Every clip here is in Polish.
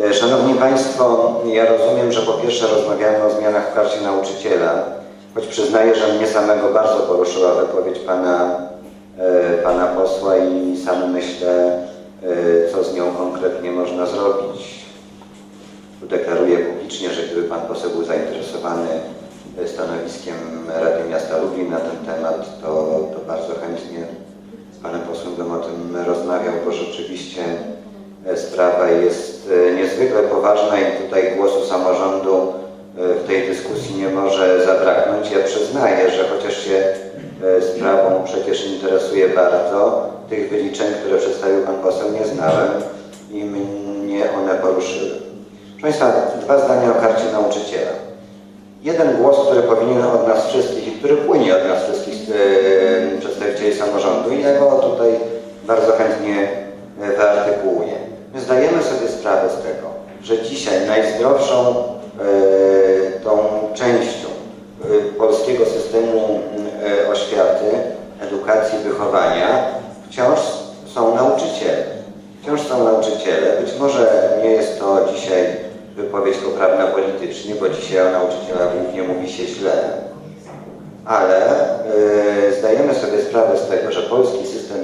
E, Szanowni Państwo, ja rozumiem, że po pierwsze rozmawiamy o zmianach w karcie nauczyciela, choć przyznaję, że mnie samego bardzo poruszyła wypowiedź pana, e, pana posła i sam myślę, e, co z nią konkretnie można zrobić. Tu deklaruję publicznie, że gdyby pan poseł był zainteresowany stanowiskiem Rady Miasta Lublin na ten temat, to, to bardzo chętnie z panem posłem bym o tym rozmawiał, bo rzeczywiście sprawa jest poważna i tutaj głosu samorządu e, w tej dyskusji nie może zabraknąć. Ja przyznaję, że chociaż się e, sprawą przecież interesuje bardzo, tych wyliczeń, które przedstawił pan poseł nie znałem i mnie one poruszyły. Proszę Państwa, dwa zdania o karcie nauczyciela. Jeden głos, który powinien od nas wszystkich i który płynie od nas wszystkich e, przedstawicieli samorządu i ja go tutaj bardzo chętnie e, wyartykułuję. My zdajemy sobie sprawę z tego, że dzisiaj najzdrowszą e, tą częścią e, polskiego systemu e, oświaty, edukacji, wychowania wciąż są nauczyciele. Wciąż są nauczyciele. Być może nie jest to dzisiaj wypowiedź poprawna politycznie, bo dzisiaj o nauczycielach głównie mówi się źle, ale zdajemy sobie sprawę z tego, że polski system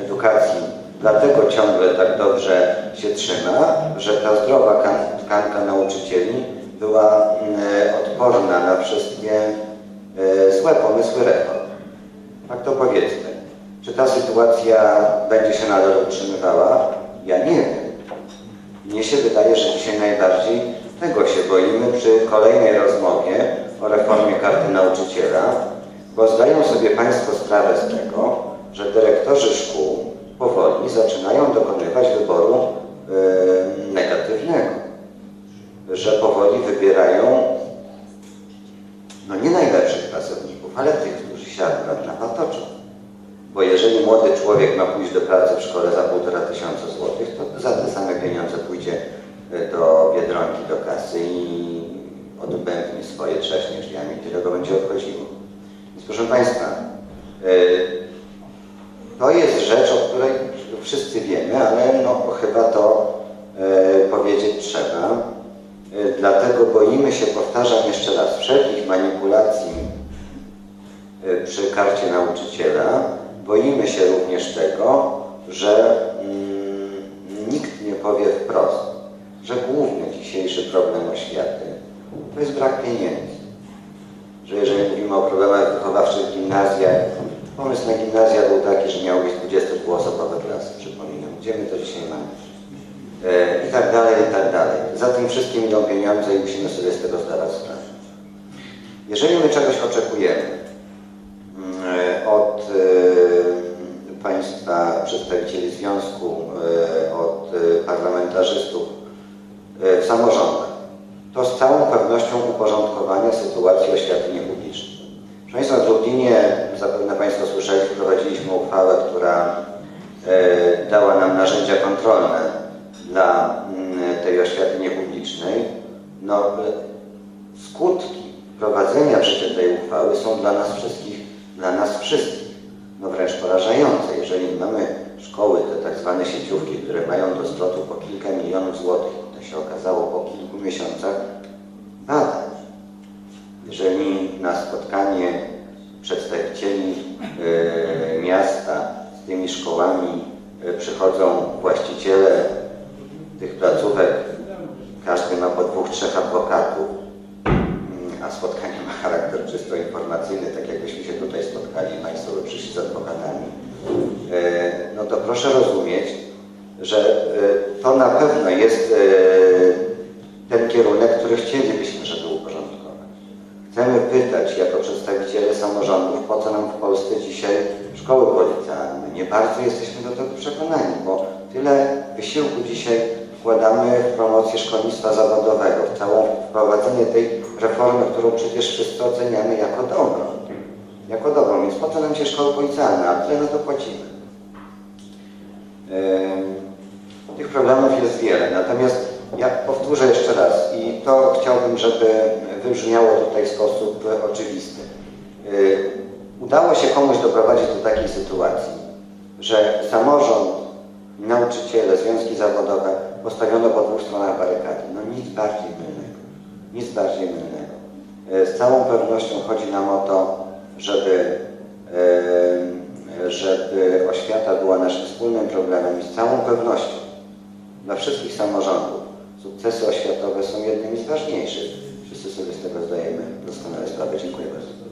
edukacji dlatego ciągle tak dobrze się trzyma, że ta zdrowa kan- tkanka nauczycieli była y, odporna na wszystkie y, złe pomysły reform. Tak to powiedzmy. Czy ta sytuacja będzie się nadal utrzymywała? Ja nie wiem. Mnie się wydaje, że dzisiaj najbardziej tego się boimy przy kolejnej rozmowie o reformie karty nauczyciela, bo zdają sobie Państwo sprawę z tego, że dyrektorzy szkół powoli zaczynają dokonywać wyboru yy, negatywnego, że powoli wybierają no nie najlepszych pracowników, ale tych, którzy się akurat napatoczą. Bo jeżeli młody człowiek ma pójść do pracy w szkole za półtora tysiąca złotych, to za te same pieniądze pójdzie e, do Biedronki, do kasy i odbębni swoje trześnie drzwiami, tyle go będzie obchodziło. Więc proszę Państwa, e, to jest rzecz, o której wszyscy wiemy, ale no, chyba to e, powiedzieć trzeba. E, dlatego boimy się, powtarzam jeszcze raz, wszelkich manipulacji e, przy karcie nauczyciela. Boimy się również tego, że mm, nikt nie powie wprost, że główny dzisiejszy problem oświaty to jest brak pieniędzy. Że jeżeli mówimy o problemach wychowawczych w gimnazjach, pomysł na gimnazja był taki, że miało być 22-osobowe klasy, przypominam. Gdzie my to dzisiaj mamy? E, I tak dalej, i tak dalej. Za tym wszystkim idą pieniądze i musimy sobie z tego zdawać sprawę. Jeżeli my czegoś oczekujemy mm, e, od e, Państwa przedstawicieli związku, e, od parlamentarzystów w samorządach, to z całą pewnością uporządkowania sytuacji oświaty niepublicznej. Proszę Państwa, w Lublinie, zapewne Państwo słyszeli, wprowadziliśmy uchwałę, która e, dała nam narzędzia kontrolne dla mm, tej oświaty niepublicznej. No, e, skutki prowadzenia życie tej uchwały są dla nas wszystkich, dla nas wszystkich, no wręcz porażające. Jeżeli mamy szkoły, te tak zwane sieciówki, które mają do zwrotu po kilka milionów złotych, to się okazało po kilku miesiącach badań. Jeżeli na spotkanie tymi szkołami e, przychodzą właściciele tych placówek, każdy ma po dwóch, trzech adwokatów, mm, a spotkanie ma charakter czysto informacyjny, tak jakbyśmy się tutaj spotkali Państwo by przyszli z adwokatami, e, no to proszę rozumieć, że e, to na pewno jest ten kierunek, który chcielibyśmy, żeby. Chcemy pytać jako przedstawiciele samorządów, po co nam w Polsce dzisiaj szkoły policjalne. Nie bardzo jesteśmy do tego przekonani, bo tyle wysiłku dzisiaj wkładamy w promocję szkolnictwa zawodowego, w całą wprowadzenie tej reformy, którą przecież wszyscy oceniamy jako dobrą. Jako dobrą, więc po co nam się szkoły policjalne, a tyle na to płacimy. Tych problemów jest wiele, natomiast ja powtórzę jeszcze raz i to chciałbym, żeby wybrzmiało tutaj w sposób oczywisty. Yy, Udało się komuś doprowadzić do takiej sytuacji, że samorząd, nauczyciele, związki zawodowe postawiono po dwóch stronach barykady. No nic bardziej mylnego. Nic bardziej mylnego. E, Z całą pewnością chodzi nam o to, żeby, e, żeby oświata była naszym wspólnym problemem i z całą pewnością dla wszystkich samorządów sukcesy oświatowe są jednymi z ważniejszych. Wszyscy sobie z tego zdajemy doskonale sprawę. Dziękuję bardzo.